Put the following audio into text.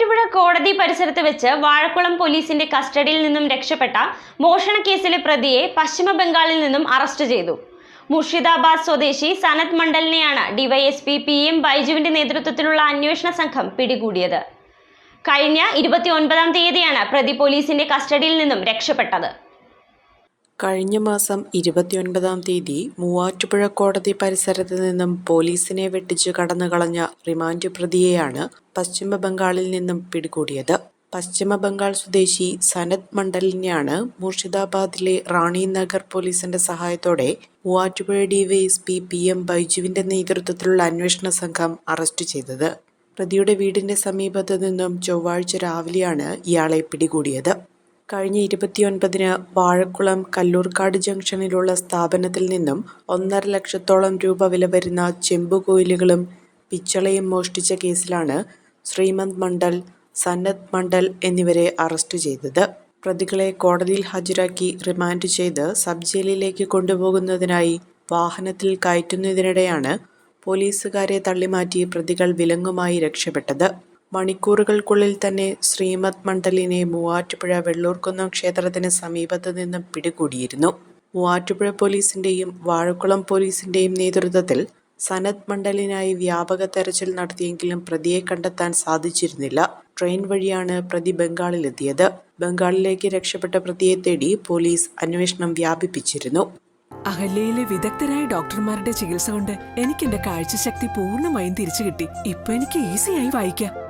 മൂവാറ്റുപുഴ കോടതി പരിസരത്ത് വെച്ച് വാഴക്കുളം പോലീസിന്റെ കസ്റ്റഡിയിൽ നിന്നും രക്ഷപ്പെട്ട മോഷണ കേസിലെ പ്രതിയെ പശ്ചിമ ബംഗാളിൽ നിന്നും അറസ്റ്റ് ചെയ്തു. മുർഷിദാബാദ് സ്വദേശി സനത് മണ്ഡലിനെയാണ് ഡിവൈഎസ്പി പി എം ബൈജുവിന്റെ നേതൃത്വത്തിലുള്ള അന്വേഷണ സംഘം പിടികൂടിയത്. കഴിഞ്ഞ ഇരുപത്തി ഒൻപതാം തീയതിയാണ് പ്രതി പോലീസിന്റെ കസ്റ്റഡിയിൽ നിന്നും രക്ഷപ്പെട്ടത്. കഴിഞ്ഞ മാസം ഇരുപത്തിയൊൻപതാം തീയതി മൂവാറ്റുപുഴ കോടതി പരിസരത്ത് നിന്നും പോലീസിനെ വെട്ടിച്ച് കടന്നുകളഞ്ഞ റിമാൻഡ് പ്രതിയെയാണ് പശ്ചിമ ബംഗാളിൽ നിന്നും പിടികൂടിയത്. പശ്ചിമ ബംഗാൾ സ്വദേശി സനത് മണ്ഡലിനെയാണ് മുർഷിദാബാദിലെ റാണി നഗർ പോലീസിന്റെ സഹായത്തോടെ മൂവാറ്റുപുഴ ഡിവൈഎസ്പി പി എം ബൈജുവിന്റെ നേതൃത്വത്തിലുള്ള അന്വേഷണ സംഘം അറസ്റ്റ് ചെയ്തത്. പ്രതിയുടെ വീടിന്റെ സമീപത്ത് നിന്നും ചൊവ്വാഴ്ച രാവിലെയാണ് ഇയാളെ പിടികൂടിയത്. കഴിഞ്ഞ ഇരുപത്തിയൊൻപതിന് വാഴക്കുളം കല്ലൂർക്കാട് ജംഗ്ഷനിലുള്ള സ്ഥാപനത്തിൽ നിന്നും ഒന്നര ലക്ഷത്തോളം രൂപ വില വരുന്ന ചെമ്പുകോയിലുകളും പിച്ചളയും മോഷ്ടിച്ച കേസിലാണ് ശ്രീമന്ത് മണ്ഡൽ സന്നദ് മണ്ഡൽ എന്നിവരെ അറസ്റ്റ് ചെയ്തത്. പ്രതികളെ കോടതിയിൽ ഹാജരാക്കി റിമാൻഡ് ചെയ്ത് സബ് ജയിലിലേക്ക് കൊണ്ടുപോകുന്നതിനായി വാഹനത്തിൽ കയറ്റുന്നതിനിടെയാണ് പോലീസുകാരെ തള്ളിമാറ്റി പ്രതികൾ വിലങ്ങുമായി രക്ഷപ്പെട്ടത്. മണിക്കൂറുകൾക്കുള്ളിൽ തന്നെ ശ്രീമത് മണ്ഡലിനെ മൂവാറ്റുപുഴ വെള്ളൂർക്കുന്നം ക്ഷേത്രത്തിന് സമീപത്ത് നിന്നും പിടികൂടിയിരുന്നു. മൂവാറ്റുപുഴ പോലീസിന്റെയും വാഴക്കുളം പോലീസിന്റെയും നേതൃത്വത്തിൽ സനത് മണ്ഡലിനായി വ്യാപക തെരച്ചിൽ നടത്തിയെങ്കിലും പ്രതിയെ കണ്ടെത്താൻ സാധിച്ചിരുന്നില്ല. ട്രെയിൻ വഴിയാണ് പ്രതി ബംഗാളിലെത്തിയത്. ബംഗാളിലേക്ക് രക്ഷപ്പെട്ട പ്രതിയെ തേടി പോലീസ് അന്വേഷണം വ്യാപിപ്പിച്ചിരുന്നു. അഹല്യയിലെ വിദഗ്ധരായ ഡോക്ടർമാരുടെ ചികിത്സ കൊണ്ട് എനിക്ക് എന്റെ കാഴ്ചശക്തി പൂർണമായും തിരിച്ചു കിട്ടി ഇപ്പൊ എനിക്ക് ഈസിയായി വായിക്കാം.